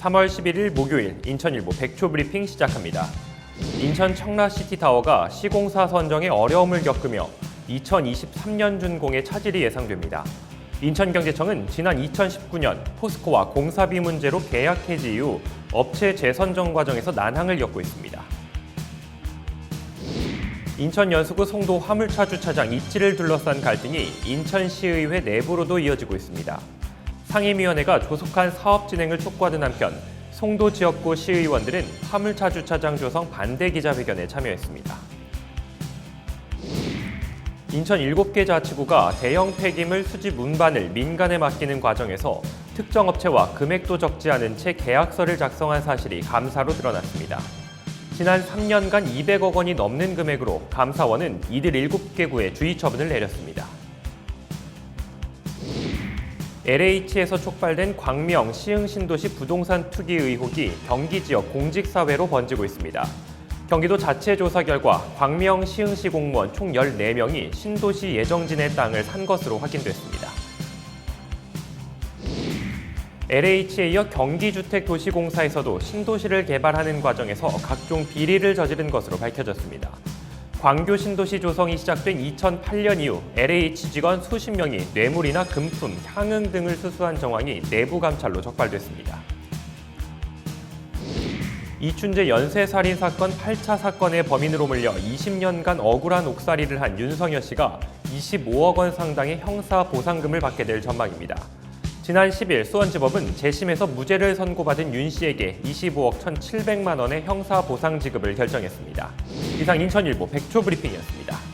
3월 11일 목요일 인천일보 백초 브리핑 시작합니다. 인천 청라시티타워가 시공사 선정에 어려움을 겪으며 2023년 준공의 차질이 예상됩니다. 인천경제청은 지난 2019년 포스코와 공사비 문제로 계약 해지 이후 업체 재선정 과정에서 난항을 겪고 있습니다. 인천 연수구 송도 화물차 주차장 입지를 둘러싼 갈등이 인천시의회 내부로도 이어지고 있습니다. 상임위원회가 조속한 사업 진행을 촉구하는 한편 송도 지역구 시의원들은 화물차 주차장 조성 반대 기자회견에 참여했습니다. 인천 7개 자치구가 대형 폐기물 수집 운반을 민간에 맡기는 과정에서 특정 업체와 금액도 적지 않은 채 계약서를 작성한 사실이 감사로 드러났습니다. 지난 3년간 200억 원이 넘는 금액으로 감사원은 이들 7개구에 주의 처분을 내렸습니다. LH에서 촉발된 광명 시흥 신도시 부동산 투기 의혹이 경기 지역 공직사회로 번지고 있습니다. 경기도 자체 조사 결과 광명 시흥시 공무원 총 14명이 신도시 예정진의 땅을 산 것으로 확인됐습니다. LH에 이어 경기주택도시공사에서도 신도시를 개발하는 과정에서 각종 비리를 저지른 것으로 밝혀졌습니다. 광교 신도시 조성이 시작된 2008년 이후 LH 직원 수십 명이 뇌물이나 금품, 향응 등을 수수한 정황이 내부 감찰로 적발됐습니다. 이춘재 연쇄살인 사건 8차 사건의 범인으로 몰려 20년간 억울한 옥살이를 한 윤성여 씨가 25억 원 상당의 형사 보상금을 받게 될 전망입니다. 지난 10일 수원지법은 재심에서 무죄를 선고받은 윤 씨에게 25억 1,700만 원의 형사 보상 지급을 결정했습니다. 이상 인천일보 백초 브리핑이었습니다.